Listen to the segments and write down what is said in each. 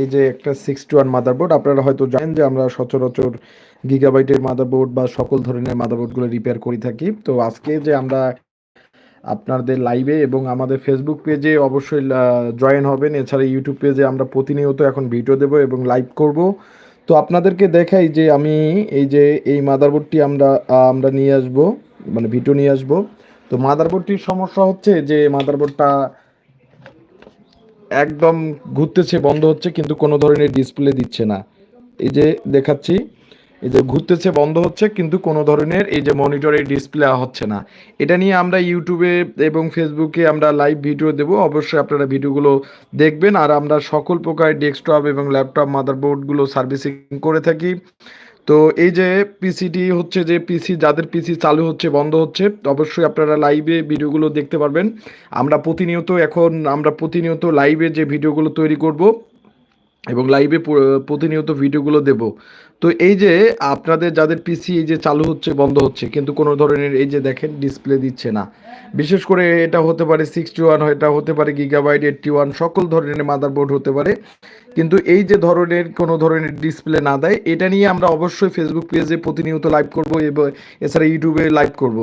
এই যে একটা সিক্স টু ওয়ান মাদারবোর্ড আপনারা হয়তো জানেন যে আমরা সচরাচর গিগাবাইটের মাদারবোর্ড বা সকল ধরনের মাদারবোর্ডগুলো রিপেয়ার করে থাকি। তো আজকে যে আমরা আপনাদের লাইভে এবং আমাদের ফেসবুক পেজে অবশ্যই জয়েন হবেন। এছাড়া ইউটিউব পেজে আমরা প্রতিনিয়ত এখন ভিডিও দেব এবং লাইভ করব। তো আপনাদেরকে দেখাই যে আমি এই যে, এই মাদারবোর্ডটি আমরা আমরা নিয়ে আসব মানে ভিডিও নিয়ে আসব। তো মাদারবোর্ডটির সমস্যা হচ্ছে যে মাদারবোর্ডটা একদম ঘুরতেছে, বন্ধ হচ্ছে, কিন্তু কোনো ধরনের ডিসপ্লে দিচ্ছে না। এই যে দেখাচ্ছি, এই যে ঘুরতেছে, বন্ধ হচ্ছে, কিন্তু কোনো ধরনের এই যে মনিটরে ডিসপ্লে হচ্ছে না। এটা নিয়ে আমরা ইউটিউবে এবং ফেসবুকে আমরা লাইভ ভিডিও দেব। অবশ্যই আপনারা ভিডিওগুলো দেখবেন। আর আমরা সকল প্রকার ডেস্কটপ এবং ল্যাপটপ মাদারবোর্ডগুলো সার্ভিসিং করে থাকি। তো এই যে পিসিটি হচ্ছে যে পিসি যাদের পিসি চালু হচ্ছে, বন্ধ হচ্ছে, অবশ্যই আপনারা লাইভে ভিডিওগুলো দেখতে পারবেন। আমরা প্রতিনিয়ত এখন, আমরা প্রতিনিয়ত লাইভে যে ভিডিওগুলো তৈরি করব এবং লাইভে প্রতিনিয়ত ভিডিওগুলো দেব। তো এই যে আপনাদের যাদের পিসি এই যে চালু হচ্ছে, বন্ধ হচ্ছে, কিন্তু কোনো ধরনের এই যে দেখেন ডিসপ্লে দিচ্ছে না। বিশেষ করে এটা হতে পারে সিক্সটি ওয়ান এটা হতে পারে গিগাবাইট এইটটি ওয়ান সকল ধরনের মাদারবোর্ড হতে পারে। কিন্তু এই যে ধরনের কোনো ধরনের ডিসপ্লে না দেয়, এটা নিয়ে আমরা অবশ্যই ফেসবুক পেজে প্রতিনিয়ত লাইভ করব এবং এছাড়া ইউটিউবে লাইভ করব।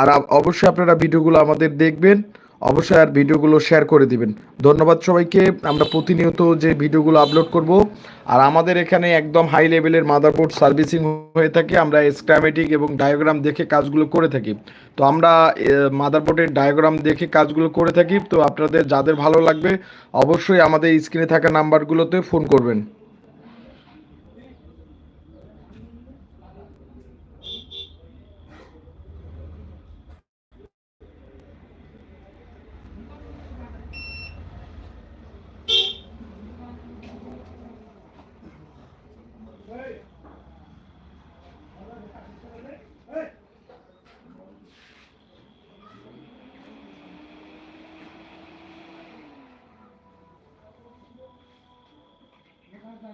আর অবশ্যই আপনারা ভিডিওগুলো আমাদের দেখবেন। অবশ্যই আর ভিডিওগুলো শেয়ার করে দিবেন। ধন্যবাদ সবাইকে। আমরা প্রতিনিয়ত যে ভিডিওগুলো আপলোড করব, আর আমাদের এখানে একদম হাই লেভেলের মাদারবোর্ড সার্ভিসিং হয়ে থাকে। আমরা স্ক্রামেটিক এবং ডায়াগ্রাম দেখে কাজগুলো করে থাকি। তো আমরা মাদারবোর্ডের ডায়াগ্রাম দেখে কাজগুলো করে থাকি। তো আপনাদের যাদের ভালো লাগবে, অবশ্যই আমাদের স্ক্রিনে থাকা নাম্বারগুলোতে ফোন করবেন।